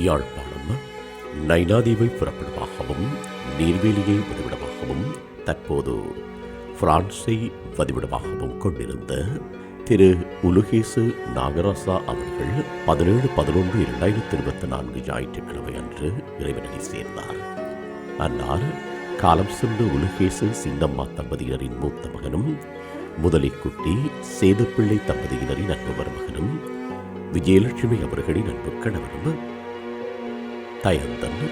யாழ்ப்பாணம். நைனாதீவை புறப்படமாகவும் நீர்வேலியை வதிவிடமாகவும் தற்போது பிரான்ஸை வதிவிடமாகவும் கொண்டிருந்த திரு உலுகேசு நாகராசா அவர்கள் பதினேழு பதினொன்று இரண்டாயிரத்தி இருபத்தி நான்கு ஞாயிற்றுக்கிழமை அன்று இறைவனை சேர்ந்தார். அன்னார் காலம் சென்று உலுகேசு சின்னம்மா தம்பதியினரின் மூத்த மகனும் முதலிக்குட்டி சேதுப்பிள்ளை தம்பதியினரின் அன்பு மருமகனும் விஜயலட்சுமி அவர்களின் அன்பு கணவனும் தயந்தன்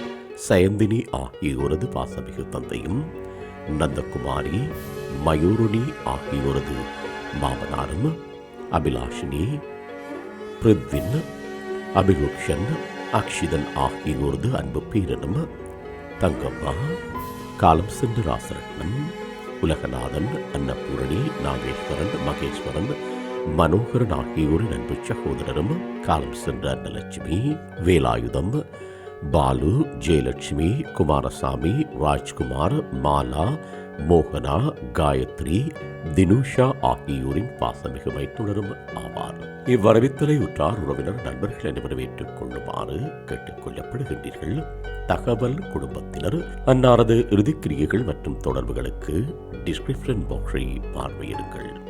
சயந்தினி ஆகியோரது பாசமிகு தந்தையும் நந்தகுமாரி மயூருணி ஆகியோரது மாமனாரும் அபிலாஷினி பிருத்வின் அபிகுக்ஷன் அக்ஷிதன் ஆகியோரது அன்பு பேரனும் தங்கம்மா காலம் சென்று ராசரட்னம் உலகநாதன் அன்னபூரணி நாகேஸ்வரன் மகேஸ்வரன் மனோகரன் ஆகியோரின் அன்பு சகோதரரும் காலம் சென்ற அன்னலட்சுமி வேலாயுதம் பாலு ஜெயலட்சுமி குமாரசாமி ராஜ்குமார் மாலா மோகனா காயத்ரி தினுஷா ஆகியோரின் பாசமிகு வைத்துணரும் ஆவார். இவ்வரவித்தலை உற்றார் உறவினர் நண்பர்கள் அனைவரும் ஏற்றுக் கொள்ளுமாறு கேட்டுக் கொள்ளப்படுகின்றீர்கள். தகவல் குடும்பத்தினர் அன்னாரது இறுதிக்கிரியைகள் மற்றும் தொடர்புகளுக்கு டிஸ்கிரிப்ஷன் பாக்ஸை பார்வையிடுங்கள்.